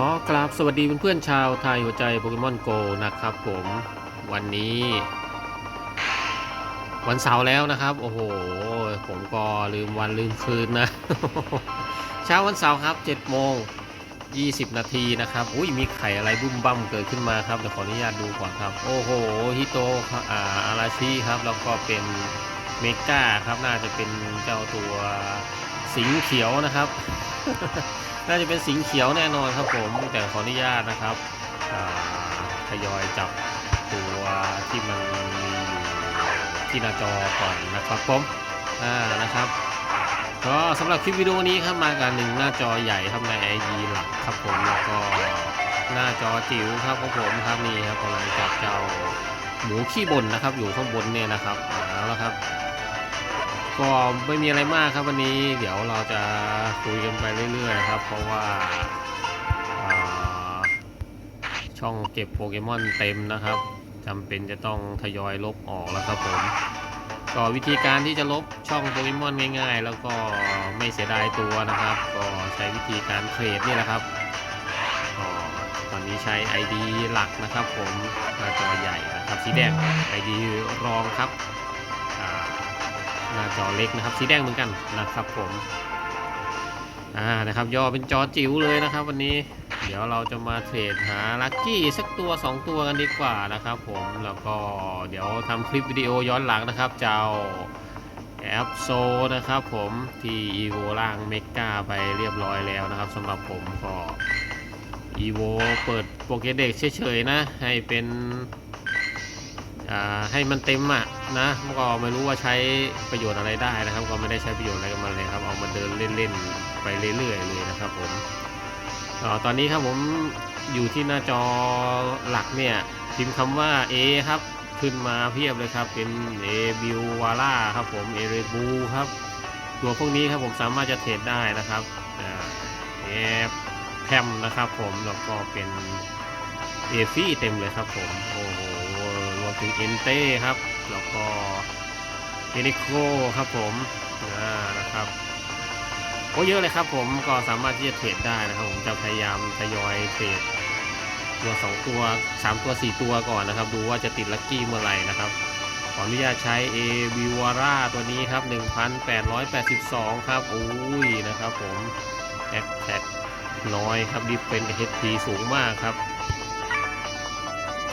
ขอกราบสวัสดีเพื่อนๆชาวไทยหัวใจโปเกมอนโกนะครับผมวันนี้ วันเสาร์แล้วนะครับ โอ้โห ผมก็ลืมวันลืมคืนนะ เช้าวันเสาร์ครับ7โมง20 นาทีนะครับ อุ้ยมีไข่อะไรบุ้มบั้มเกิดขึ้นมาครับเดี๋ยวขออนุญาตดูก่อนครับ โอ้โหฮิโตะอาอาราชิครับ แล้วก็เป็นเมกาครับน่าจะเป็นเจ้าตัว สิงเขียวนะครับ น่าจะเป็นสิงเขียวแน่นอนครับผม แต่ขออนุญาตนะครับทยอยจับตัวที่มันมีอยู่ที่หน้าจอก่อนนะครับผมอ่านะครับก็สำหรับคลิปวิดีโอนี้ครับมากับหนึ่งหน้าจอใหญ่ครับใน ID หลักครับผมแล้วก็หน้าจอจิ๋วครับของผมครับนี่ครับกำลังจับเจ้าหมูขี้บ่นนะครับ อยู่ข้างบนเนี่ยนะครับเอาละครับ ก็ไม่มีอะไรมากครับวันนี้ เดี๋ยวเราจะคุยกันไปเรื่อยๆครับ เพราะว่าาช่องเก็บโปเกมอนเต็มนะครับจำเป็นจะต้องทยอยลบออกแล้วครับผมก็วิธีการที่จะลบช่องโปเกมอนง่ายๆ แล้วก็ไม่เสียดายตัวนะครับ ก็ใช้วิธีการเทรดนี่แหละครับตอนนี้ใช้ ID หลักนะครับผมหน้าจอใหญ่นะครับสีแดง ID รองครับ หน้าจอเล็กนะครับ สีแดงเหมือนกันนะครับผมอ่านะครับย่อเป็นจอจิ๋วเลยนะครับ วันนี้เดี๋ยวเราจะมาเทรดหาลัคกี้สักตัว 2 ตัวกันดีกว่านะครับผมแล้วก็เดี๋ยวทำคลิปวิดีโอย้อนหลังนะครับ เจ้าแอปโซนะครับผมที่อีโวล่างเมกาไปเรียบร้อยแล้วนะครับสำหรับผมก็อีโวเปิดโปเกเด็กเฉยๆนะ ให้เป็นอ่าให้มันเต็มอะ นะก็ไม่รู้ว่าใช้ประโยชน์อะไรได้นะครับ ก็ไม่ได้ใช้ประโยชน์อะไรกับมันเลยครับเอามาเดินเล่นๆไปเรื่อยๆเลยนะครับผมอ่าตอนนี้ครับผมอยู่ที่หน้าจอหลักเนี่ยพิมพ์คำว่า A ครับขึ้นมาเพียบเลยครับเป็น A บิววาร่าครับผม A เรบูครับตัวพวกนี้ครับผมสามารถจะเทรดได้นะครับอ่า A แพมนะครับผมแล้วก็เป็นเอฟี่เต็มเลยครับผมโอ้โหรวมถึงเอ็นเต้ครับ แล้วก็เอนิโคครับผมอ่านะครับโอ้เยอะเลยครับผมก็สามารถที่จะเทรดได้นะครับผมจะพยายามทยอยเทรดตัว 2 ตัว 3 ตัว 4 ตัวก่อนนะครับ ดูว่าจะติดลัคกี้เมื่อไหร่นะครับขออนุญาตใช้ A v i v a r a ตัวนี้ครับ 1,882 ครับอุ้ยนะครับผมแอคแท็กน้อยครับดิฟเป็น HP สูงมากครับ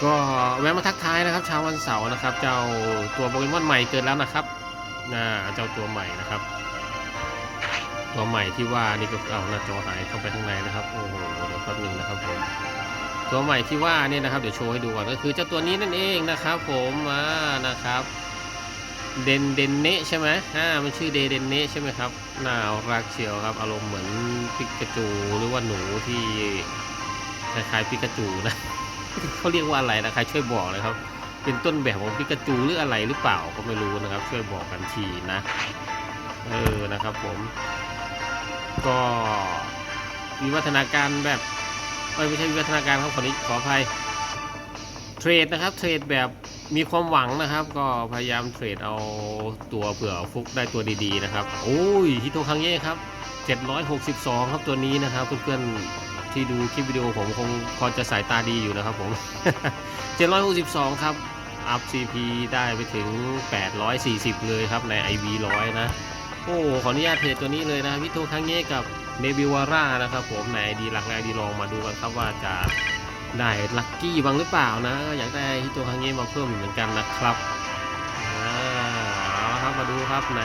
ก็แวะมาทักทายนะครับเช้าวันเสาร์นะครับ เจ้าตัวโปเกมอนใหม่เกิดแล้วนะครับน่าเจ้าตัวใหม่นะครับ ตัวใหม่ที่ว่านี่ก็เอาหน้าจอหายเข้าไปข้างในนะครับโอ้โหเดี๋ยวแป๊บหนึงนะครับผมตัวใหม่ที่ว่านี่นะครับเดี๋ยวโชว์ให้ดูก่อนก็คือเจ้าตัวนี้นั่นเองนะครับ ผมอ่านะครับเดนเดนเนะใช่ไหมอ่ามันชื่อเดเดนเนะใช่ไหมครับน่ารักเชียวครับ อารมณ์เหมือนปิกาจูหรือว่าหนูที่คล้ายๆปิกาจูนะ เขาเรียกว่าอะไรนะใครช่วยบอกเลยครับ เป็นต้นแบบของปิกาจูหรืออะไรหรือเปล่าก็ไม่รู้นะครับ ช่วยบอกกันทีนะ เออนะครับผม ก็วิวัฒนาการแบบไม่ใช่วิวัฒนาการครับขอนี้ขออภัยเทรดนะครับเทรดแบบมีความหวังนะครับ ก็พยายามเทรดเอาตัวเผื่อฟุกได้ตัวดีๆนะครับ โอ้ยฮิโตคังเย่ครับ 762 ครับตัวนี้นะครับเพื่อนๆ ที่ดูคลิปวิดีโอผมคงพอจะสายตาดีอยู่นะครับผม 762 ครับ อัพ CP ได้ไปถึง 840 เลยครับใน IV 100 นะ โอ้ขออนุญาตเพจตัวนี้เลยนะวิโตคังเย่กับเนบิวาร่านะครับผมในดีหลักในดีลองมาดูกันครับว่าจะได้ลัคกี้บ้างหรือเปล่านะก็อยากได้ฮิโตคังเย่มาเพิ่มอีกเหมือนกันนะครับอ่าเอาละครับมาดูครับใน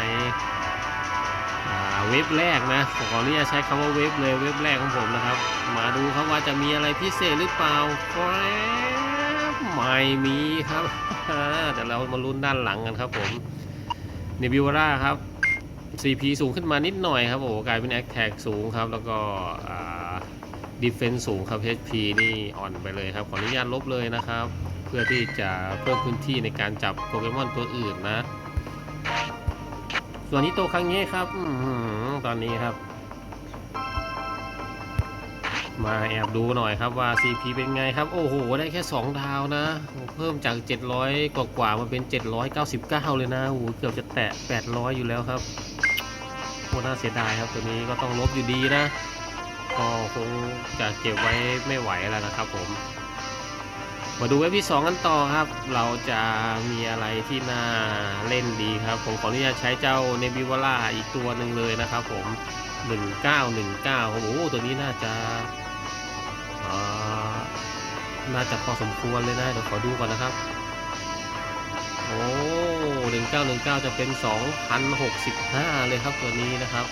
เว็บแรกนะขออนุญาตใช้คำว่าเว็บเลยเว็บแรกของผมนะครับ มาดูครับว่าจะมีอะไรพิเศษหรือเปล่าครับไม่มีครับแต่เรามาลุ้นด้านหลังกันครับผมเนบิวร่าครับ CP สูงขึ้นมานิดหน่อยครับโอ้กลายเป็น Attack สูงครับ แล้วก็ดีเฟน s ์สูงครับ HP นี่อ่อนไปเลยครับ ขออนุญาตลบเลยนะครับ เพื่อที่จะเพิ่มพื้นที่ในการจับโปเกมอนตัวอื่นนะ ส่วนนี้โตวครั้งนี้ครับอตอนนี้ครับ มาแอบดูหน่อยครับว่า CP เป็นไงครับ โอ้โห ได้แค่ 2 ดาวนะ เพิ่มจาก 700 กว่ากว่ามาเป็น 799 เลยนะโอ้โหเกือบจะแตะ 800 อยู่แล้วครับโคน่าเสียดายครับ ตัวนี้ก็ต้องลบอยู่ดีนะก็คงจะเก็บไว้ไม่ไหวแล้วนะครับผม มาดูเว็บที่ 2 กันต่อครับ เราจะมีอะไรที่น่าเล่นดีครับ ผมขออนุญาตใช้เจ้าเนบิวล่าอีกตัวหนึ่งเลยนะครับผม 1919โอ้โหตัวนี้น่าจะอ่าน่าจะพอสมควรเลยนะเดี๋ยวขอดูก่อนนะครับ โอ้1919 จะเป็น 2,065 เลยครับตัวนี้นะครับ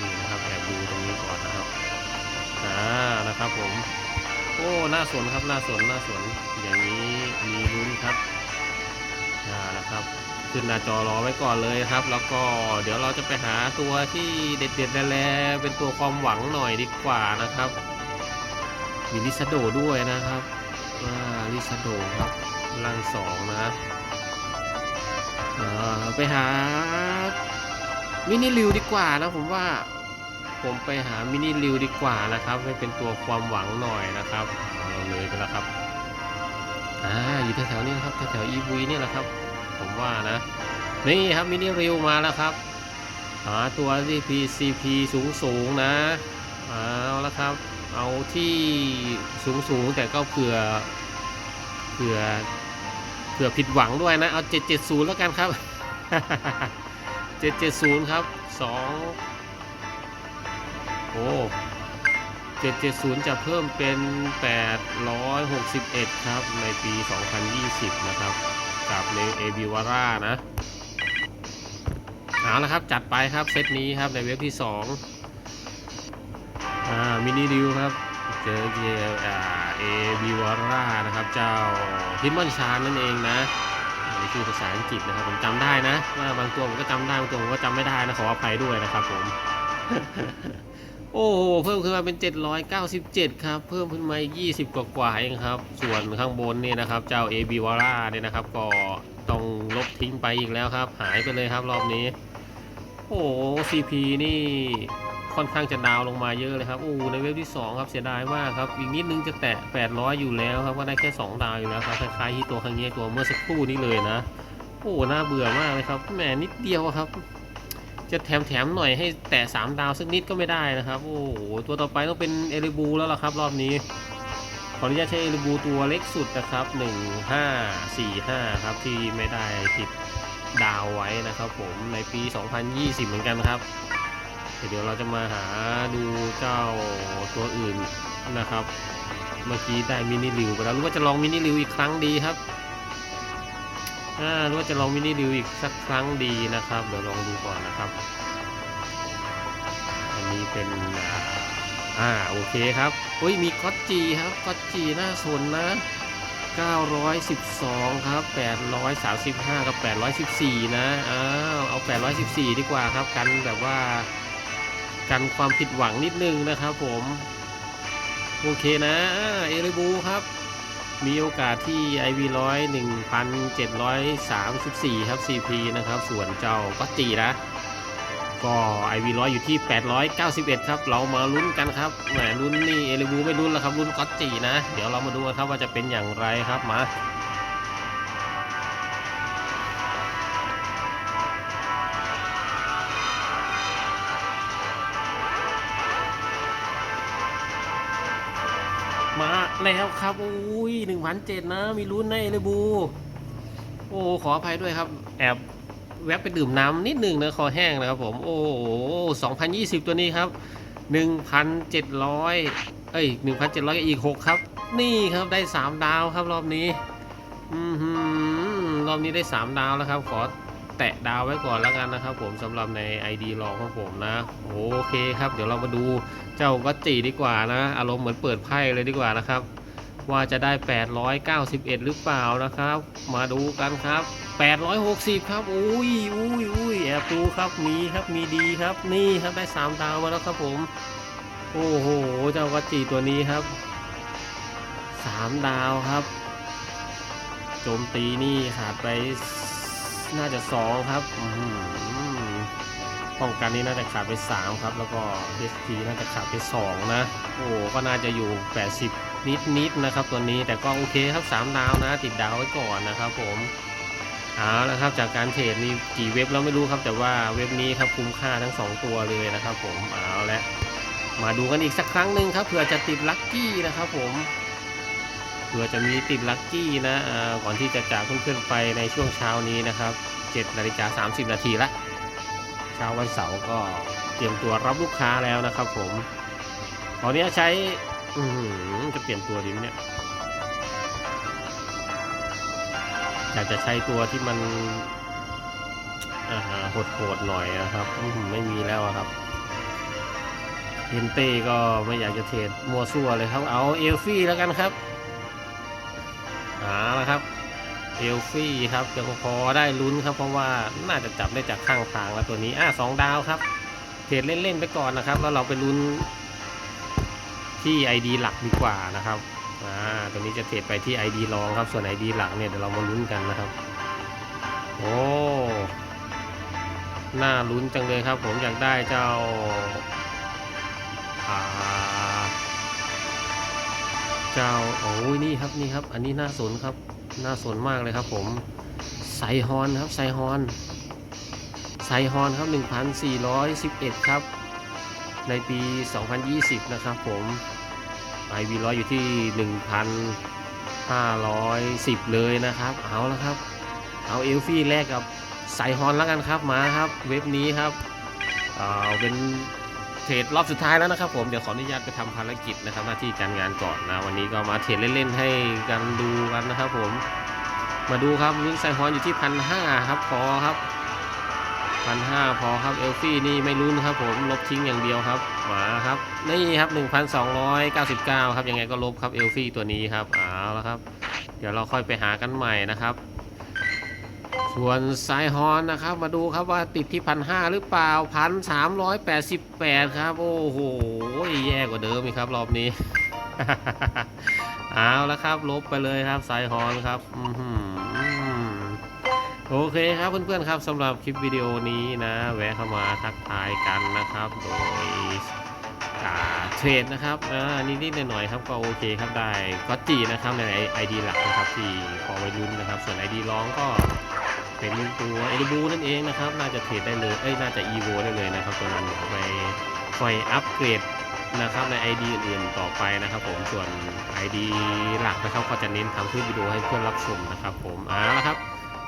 นี่นะครับแอบดูตรงนี้ก่อนนะครับอ่านะครับผม โอ้น่าสนครับน่าสนน่าสนอย่างนี้มีลุ้นครับอ่านะครับขึ้นหน้าจอรอไว้ก่อนเลยครับ แล้วก็เดี๋ยวเราจะไปหาตัวที่เด็ดๆแลๆเป็นตัวความหวังหน่อยดีกว่านะครับ มีลิซาโดด้วยนะครับอ่าลิซาโดครับล่างสองนะอ่าไปหามินิริวดีกว่านะผมว่า ผมไปหามินิริวดีกว่านะครับ ให้เป็นตัวความหวังหน่อยนะครับเอาเราเลยไปแล้วครับอ่าอยู่แถวๆนี้นะครับแถวๆอีวีนี่แหละครับ ผมว่านะ นี่ครับมินิริวมาแล้วครับหาตัว CP CP สูงสูงๆนะเอาละครับ เอาที่สูงสูงๆแต่ก็เผื่อเผื่อเผื่อผิดหวังด้วยนะ เอา 770 แล้วกันครับ 770 ครับ 2 โอ้770 จะเพิ่มเป็น 861 ครับ ในปี 2020 นะครับ กับในเอบิวาร่านะเอาละครับ จัดไปครับ เซตนี้ครับ ในเว็บที่ 2 อ่า มินิดิวครับ เจอเจออ่าเอบิวาร่านะครับ เจ้าพิมมอนชานนั่นเองนะนี่คือภาษาอังกฤษนะครับ ผมจำได้นะ ว่าบางตัวผมก็จำได้ บางตัวผมก็จำไม่ได้นะ ขออภัยด้วยนะครับผม โอ้โห เพิ่มขึ้นมาเป็น 797 ครับ เพิ่มขึ้นมา 20 กว่ากว่าๆเองครับ ส่วนข้างบนนี่นะครับ เจ้าเอบิวาร่าเนี่ยนะครับ ก็ต้องลบทิ้งไปอีกแล้วครับ หายไปเลยครับรอบนี้ โอ้โห CP นี่ค่อนข้างจะดาวลงมาเยอะเลยครับ โอ้ในเว็บที่ 2 ครับ เสียดายมากครับ อีกนิดนึงจะแตะ 800 อยู่แล้วครับ ก็ได้แค่ 2 ดาวอยู่แล้วครับ คล้ายๆที่ตัวครั้งนี้ตัวเมื่อสักครู่นี้เลยนะ โอ้ น่าเบื่อมากเลยครับ แหมนิดเดียวครับ จะแถมแถมๆหน่อยให้แตะ3ดาวสักนิดก็ไม่ได้นะครับ โอ้โห ตัวต่อไปต้องเป็นเอลิบูแล้วล่ะครับ รอบนี้ ขออนุญาตใช้เอลิบูตัวเล็กสุดนะครับ1545ครับที่ไม่ได้ติดดาวไว้นะครับผมในปี 2020 เหมือนกันครับ เดี๋ยวเราจะมาหาดูเจ้าตัวอื่นนะครับ เมื่อกี้ได้มินิริวไปแล้วรู้ว่าจะลองมินิริวอีกครั้งดีครับ อ่ารู้ว่าจะลองมินิริวอีกสักครั้งดีนะครับ เดี๋ยวลองดูก่อนนะครับ อันนี้เป็นอ่าโอเคครับอุ้ยมีก็อตจีครับก็อตจีน่าสนนะ 912 ครับ 835 กับ 814 นะอ้าวเอา 814 ดีกว่าครับ กันแบบว่ากันความผิดหวังนิดนึงนะครับผม โอเคนะ เอริบูครับ มีโอกาสที่ IV 100 1,734ครับ CP นะครับ ส่วนเจ้าก็จีนะก็ IV ร้อยอยู่ที่ 891 ครับ เรามาลุ้นกันครับแหมลุ้นนี่เอลิบูไม่ลุ้นแล้วครับลุ้นก็อตจีนะ เดี๋ยวเรามาดูกันครับว่าจะเป็นอย่างไรครับมา แล้วครับอุ้ยหนึ่งพันเจ็ดนะ มีลุ้นในเอลิบู โอ้ขออภัยด้วยครับ แอบแวะไปดื่มน้ำนิดหนึ่งนะคอแห้งนะครับผม โอ้โห2020ตัวนี้ครับ1,700เอ้ย1,700กับอีก6ครับ นี่ครับได้3ดาวครับรอบนี้ อือหือรอบนี้ได้3ดาวแล้วครับ ขอแตะดาวไว้ก่อนแล้วกันนะครับ ผมสำหรับใน ID รองของผมนะ โอเคครับ เดี๋ยวเรามาดูเจ้าวัจจีดีกว่านะ อารมณ์เหมือนเปิดไพ่เลยดีกว่านะครับ ว่าจะได้ 891 หรือเปล่านะครับ มาดูกันครับ 860 ครับอุ้ยอุ้ยอุ้ยแอบดูครับมีครับมีดีครับนี่ครับได้ 3 ดาวมาแล้วครับผม โอ้โหเจ้าวัจจีตัวนี้ครับ 3 ดาวครับ โจมตีนี่ขาดไปน่าจะ 2 ครับอื้อหือ ป้องกันนี่น่าจะขาดไป 3 ครับ แล้วก็ HP น่าจะขาดไป 2 นะ โอ้ก็น่าจะอยู่ 80 นิดนิดๆนะครับ ตัวนี้แต่ก็โอเคครับ 3 ดาวนะ ติดดาวไว้ก่อนนะครับผมเอาละครับจากการเทรดนี่กี่เว็บเราไม่รู้ครับ แต่ว่าเว็บนี้ครับคุ้มค่าทั้ง 2 ตัวเลยนะครับ ผมเอาละมาดูกันอีกสักครั้งหนึ่งครับเผื่อจะติดลัคกี้นะครับผมเผื่อจะมีติดลัคกี้นะก่อนที่จะจากเพื่อนๆไปในช่วงเช้านี้นะครับ7นาฬิกา30 นาทีละ ช้าวันเสาร์ก็เตรียมตัวรับลูกค้าแล้วนะครับ ผมตอนนี้ใช้อืจะเปลี่ยนตัวดีไหมเนี่ยอยากจะใช้ตัวที่มันโหดๆหน่อยนะครับไม่มีแล้วครับเฮนเต้ก็ไม่อยากจะเทรดมัวซั่วเลยครับ เอาเอลฟี่แล้วกันครับหาแล้วครับ เอลฟี่ครับยังพอได้ลุ้นครับเพราะว่าน่าจะจับได้จากข้างทางแล้วตัวนี้อะสองดาวครับเทรดเล่นๆไปก่อนนะครับ แล้วเราไปลุ้นที่ ID หลักดีกว่านะครับอ่าตัวนี้จะเทรดไปที่ ID รองครับส่วน ID หลักเนี่ยเดี๋ยวเรามาลุ้นกันนะครับโอ้น่าลุ้นจังเลยครับ ผมอยากได้เจ้าอ่า เจ้าโอ้ยนี่ครับนี่ครับ อันนี้น่าสนครับ น่าสนมากเลยครับ ผมไซฮอนครับไซฮอนไซฮอนครับ 1,411 ครับ ในปี 2020 นะครับ ผมไอวีร้อยอยู่ที่ 1,510 เลยนะครับ เอาละครับ เอาเอลฟี่แลกกับไซฮอนแล้วกันครับมาครับ เว็บนี้ครับ เอาเป็น เทรดรอบสุดท้ายแล้วนะครับผมเดี๋ยวขออนุญาตไปทำภารกิจนะครับ หน้าที่การงานก่อนนะ วันนี้ก็มาเทรดเล่นๆให้กันดูกันนะครับผมมาดูครับลุ้นไซฮอนอยู่ที่พันห้าครับพอครับพันห้าพอครับเอลฟี่นี่ไม่ลุ้นครับผมลบทิ้งอย่างเดียวครับมาครับนี่ครับ1,299ครับยังไงก็ลบครับเอลฟี่ตัวนี้ครับเอาแล้วครับ เดี๋ยวเราค่อยไปหากันใหม่นะครับ ส่วนไซฮอนนะครับ มาดูครับว่าติดที่พันห้าหรือเปล่าพันสามร้อยแปดสิบแปดครับ โอ้โห แย่กว่าเดิมอีกครับ รอบนี้ เอาแล้วครับ ลบไปเลยครับไซฮอนครับโอเคครับเพื่อนๆครับสำหรับคลิปวิดีโอนี้นะ แวะเข้ามาทักทายกันนะครับ โดยเทรดนะครับอ่านิดๆหน่อยๆครับก็โอเคครับได้ก็จีนะครับในไอดีหลักนะครับที่พอไว้ลุ้นนะครับ ส่วนไอดีร้องก็ เป็นตัวเอลิบูนั่นเองนะครับ น่าจะเทรดได้เลย เอ้ย น่าจะอีโวได้เลยนะครับ ตัวนั้นไปคอยอัปเกรดนะครับใน ID อื่นๆต่อไปนะครับผม ส่วน ID หลักนะครับก็จะเน้นทำคลิปวิดีโอให้เพื่อนรับชมนะครับผมอ่าแล้วครับ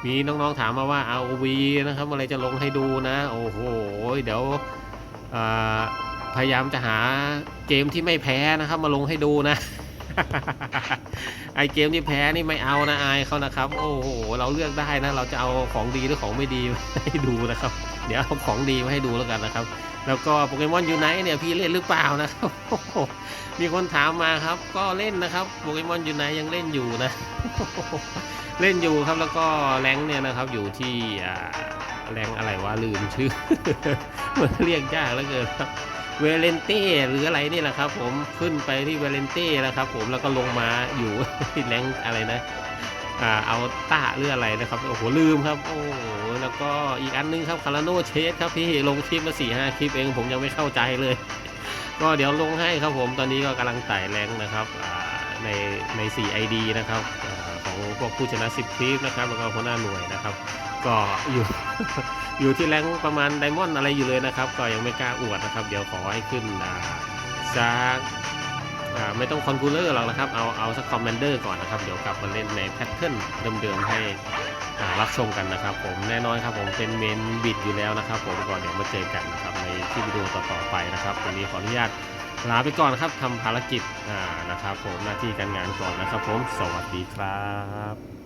มีน้องๆถามมาว่า ROV นะครับเมื่อไรจะลงให้ดูนะ โอ้โห เดี๋ยวพยายามจะหาเกมที่ไม่แพ้นะครับมาลงให้ดูนะ ไอเกมที่แพ้นี่ไม่เอานะอายเขานะครับ โอ้โหเราเลือกได้นะ เราจะเอาของดีหรือของไม่ดีให้ดูนะครับ เดี๋ยวเอาของดีมาให้ดูแล้วกันนะครับ แล้วก็โปเกมอนยูไนเนี่ยพี่เล่นหรือเปล่านะครับมีคนถามมาครับ ก็เล่นนะครับโปเกมอนยูไนยังเล่นอยู่นะ เล่นอยู่ครับแล้วก็แรงเนี่ยนะครับอยู่ที่แรงอะไรวะลืมชื่อมันเรียกยากเหลือเกินครับ เวเลนเต้หรืออะไรนี่แหละครับ ผมขึ้นไปที่เวเลนเต้แล้วครับ ผมแล้วก็ลงมาอยู่ที่แรงอะไรนะอ่าเอาต้าหรืออะไรนะครับโอ้โหลืมครับ โอ้โหแล้วก็อีกอันนึงครับคาราโนเชสครับพี่ลงคลิปมาสี่ห้าคลิปเองผมยังไม่เข้าใจเลย ก็เดี๋ยวลงให้ครับผมตอนนี้ก็กำลังไต่แรงนะครับอ่าในใน 4 ID นะครับอของพวกผู้ชนะ 10 คลิปนะครับ แล้วก็หัวหน้าหน่วยนะครับ ก็อยู่ อยู่ที่แรงประมาณไดมอนด์อะไรอยู่เลยนะครับ ก็ยังไม่กล้าอวดนะครับ เดี๋ยวขอให้ขึ้นอ่าจากอ่าไม่ต้องคอนคูลเลอร์หรอกนะครับ เอาเอาสักคอมเมนเดอร์ก่อนนะครับ เดี๋ยวกลับมาเล่นในแพทเทิร์นเดิมๆให้รับชมกันนะครับ ผมแน่นอนครับผมเป็นเมนบิดอยู่แล้วนะครับ ผมก่อนเดี๋ยวมาเจอกันนะครับในที่วิดีโอต่อๆไปนะครับวันนี้ขออนุญาตลาไปก่อนครับทำภารกิจนะครับ ผมหน้าที่การงานก่อนนะครับ ผมสวัสดีครับ